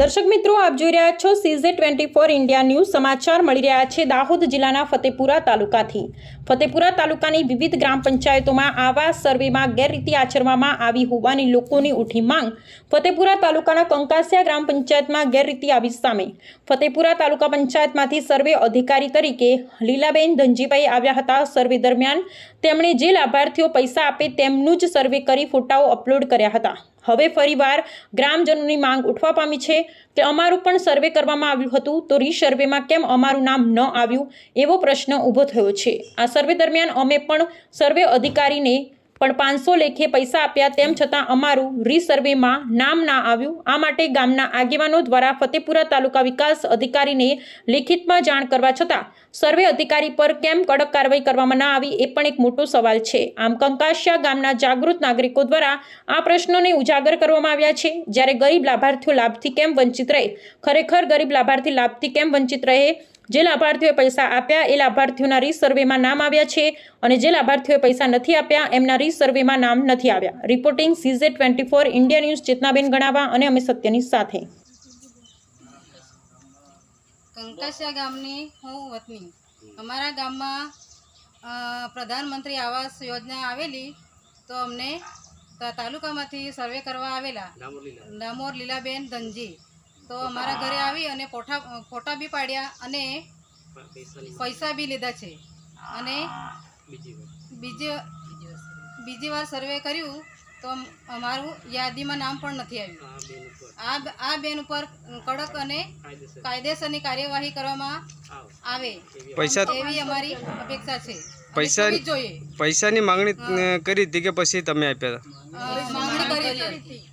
દર્શક મિત્રો, આપ જોઈ રહ્યા છો સીઝે ટ્વેન્ટી ફોર ઇન્ડિયા ન્યૂઝ. સમાચાર મળી રહ્યા છે દાહોદ જિલ્લાના ફતેપુરા તાલુકાથી. ફતેપુરા તાલુકાની વિવિધ ગ્રામ પંચાયતોમાં આવાસ સર્વેમાં ગેરરીતિ આચરવામાં આવી હોવાની લોકોની ઉઠી માંગ. ફતેપુરા તાલુકાના કંકાસિયા ગ્રામ પંચાયતમાં ગેરરીતિ આવી સામે. ફતેપુરા તાલુકા પંચાયતમાંથી સર્વે અધિકારી તરીકે લીલાબેન ધનજીભાઈ આવ્યા હતા સર્વે દરમિયાન. તેમણે જે લાભાર્થીઓ પૈસા આપે તેમનું જ સર્વે કરી ફોટાઓ અપલોડ કર્યા હતા. હવે ફરીવાર ગ્રામજનોની માંગ ઉઠવા પામી છે કે અમારું પણ સર્વે કરવામાં આવ્યું હતું તો રીસર્વેમાં કેમ અમારું નામ ન આવ્યું એવો પ્રશ્ન ઊભો થયો છે. આ સર્વે દરમિયાન અમે પણ સર્વે અધિકારીને પણ પાંચસો લેખે પૈસા આપ્યા તેમ છતાં અમારું રીસર્વેમાં નામ ના આવ્યું. આ માટે ગામના આગેવાનો દ્વારા ફતેપુરા તાલુકા વિકાસ અધિકારીને લેખિતમાં જાણ કરવા છતાં સર્વે અધિકારી પર કેમ કડક કાર્યવાહી કરવામાં ના આવી એ પણ એક મોટો સવાલ છે. આમ કંકાશિયા ગામના જાગૃત નાગરિકો દ્વારા આ પ્રશ્નોને ઉજાગર કરવામાં આવ્યા છે. જ્યારે ગરીબ લાભાર્થીઓ લાભથી કેમ વંચિત રહે? ખરેખર ગરીબ લાભાર્થી લાભથી કેમ વંચિત રહે? જે લાભાર્થીઓએ પૈસા આપ્યા એ લાભાર્થીઓના રીસર્વેમાં નામ આવ્યા છે અને જે લાભાર્થીઓએ પૈસા નથી આપ્યા એમના રીસર્વેમાં નામ નથી આવ્યા. રિપોર્ટિંગ સીઝે ટ્વેન્ટી ફોર ઇન્ડિયા ન્યૂઝ ચેતનાબેન ગણાવા અને અમે સત્યની સાથે. કંકાશિયા ગામની હું વતની. અમારા ગામમાં પ્રધાનમંત્રી આવાસ યોજના આવેલી તો અમને તાલુકામાંથી સર્વે કરવા આવેલા ડામોર લીલાબેન ધનજી. તો અમારા ઘરે આવી અને ફોટા ફોટા બી પાડ્યા અને પૈસા બી લીધા છે. અને બીજી બીજી વાર સર્વે કર્યું તો અમારું યાદીમાં નામ પણ નથી આવ્યું. આ આ બેન ઉપર કડક અને કાયદેસરની કાર્યવાહી કરવામાં આવે. પૈસા એવી અમારી અપેક્ષા છે. પૈસા- જોઈએ. પૈસાની માંગણી કરી હતી કે પછી તમે આપ્યા હતા? માંગણી કરી હતી.